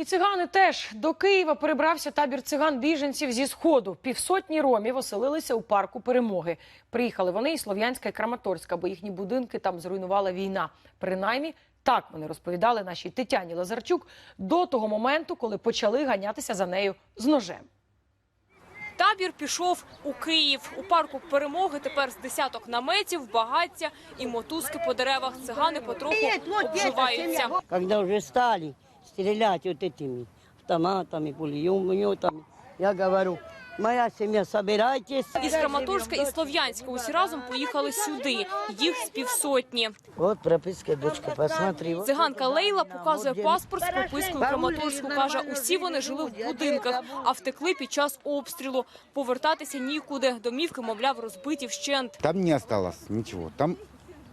І цигани теж до Києва перебрався табір циган-біженців зі сходу. Півсотні ромів оселилися у парку перемоги. Приїхали вони із Слов'янська і Краматорська, бо їхні будинки там зруйнувала війна. Принаймні, так вони розповідали нашій Тетяні Лазарчук до того моменту, коли почали ганятися за нею з ножем. Табір пішов у Київ. У парку перемоги тепер з десяток наметів, багаття і мотузки по деревах. Цигани потроху обживаються. когда уже стали стрелять вот этими автоматами, пулеметами, я говорю, моя семья, собирайтесь. Із Краматорська і Слов'янська усі разом поїхали сюди. Їх з півсотні. Вот прописка, дочка, посмотри. Циганка Лейла показує паспорт з пропискою Краматорську. Каже, усі вони жили в будинках, а втекли під час обстрілу. Повертатися нікуди. Домівки, мовляв, розбиті вщент. Там не осталось ничего. Там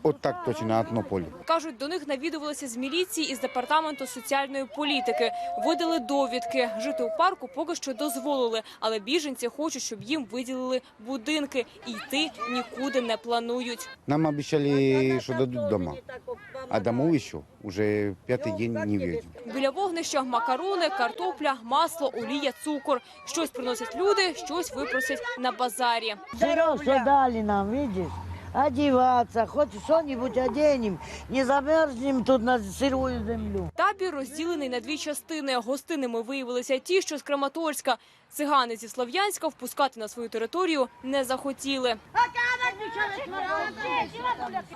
вот так точно поле. Кажуть, до них навідувалися з міліції із департаменту соціальної політики. Видали довідки. Жити у парку поки що дозволили, але біженці хочуть, щоб їм виділили будинки і йти нікуди не планують. Нам обещали, что дадут дома. А домов еще уже пятый день не видим. Біля вогнища макарони, картопля, масло, олія, цукор. Щось приносять люди, щось випросять на базарі. Что дали нам, видишь? Одеваться, хоть что-нибудь оденем, не замерзнем тут на сырую землю. Табір розділений на дві частини. Гостинними виявилися ті, що з Краматорська. Цигани зі Слов'янська впускати на свою територію не захотіли.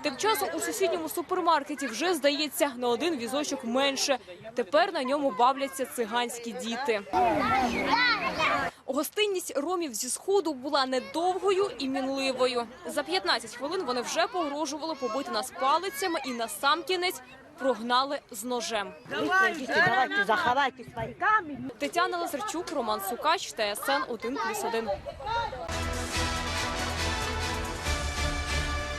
Тим часом у сусідньому супермаркеті вже здається на один візочок менше. Тепер на ньому бавляться циганські діти. Гостинність ромів зі сходу була недовгою і мінливою. За 15 хвилин вони вже погрожували побити нас палицями і на сам кінець прогнали з ножем. Давайте, заховайте камни. Тетяна Лазарчук, Роман Сукач, ТСН 1+,1.